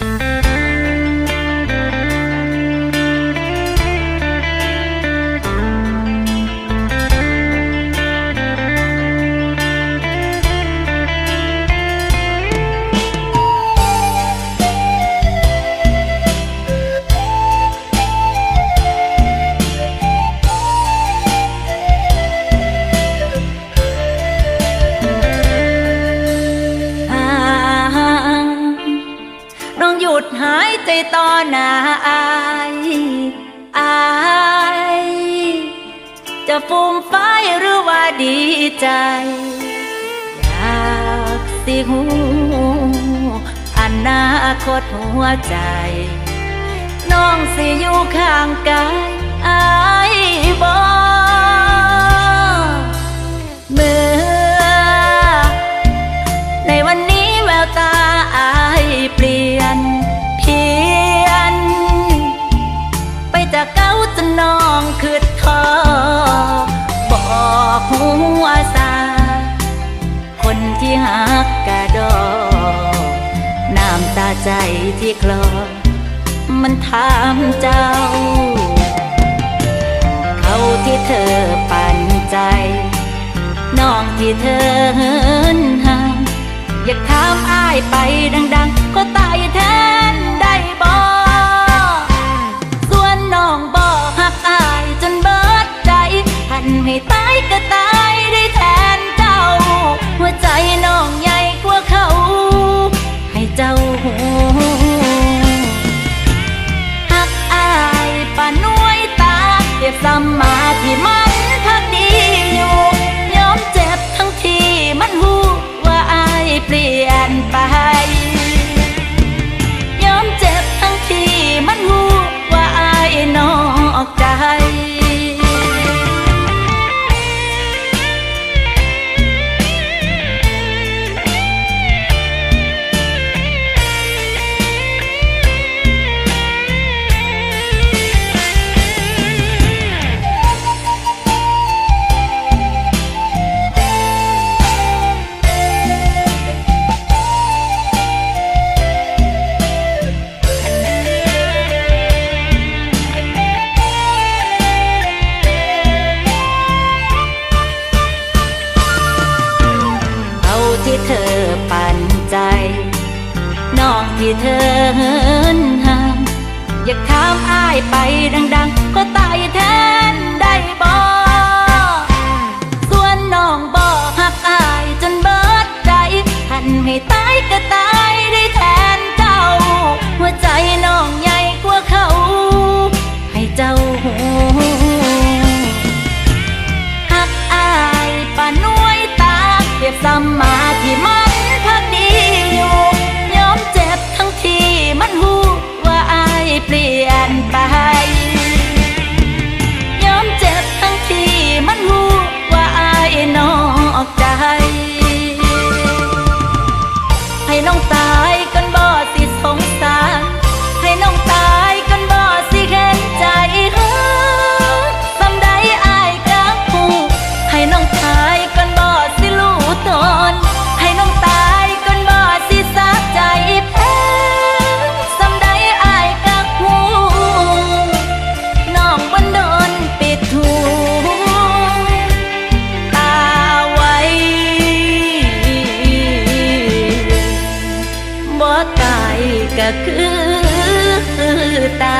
อ่ ยต่อหน้าอายอายจะฟูมไฟายหรือว่าดีใจ อยากสิหูอนาคตหัวใจ น้องสิอยู่ข้างกายอายบอเมื่อ ในวันนี้แววตาอายเปลี่ยน น้ำตาใจที่คลอ มันถามเจ้า เขาที่เธอปั่นใจ น้องที่เธอเหินห่าง อยากถามอ้ายไปดัง เที่เธอเหินห่าง อยากถามอ้ายไปดังๆ ก็ตายแทนได้บ่ส่วนน้องบ่หักอายจนเบิดใจหันให้ตายก็ตายได้แทนเจ้า หัวใจน้อง คือตา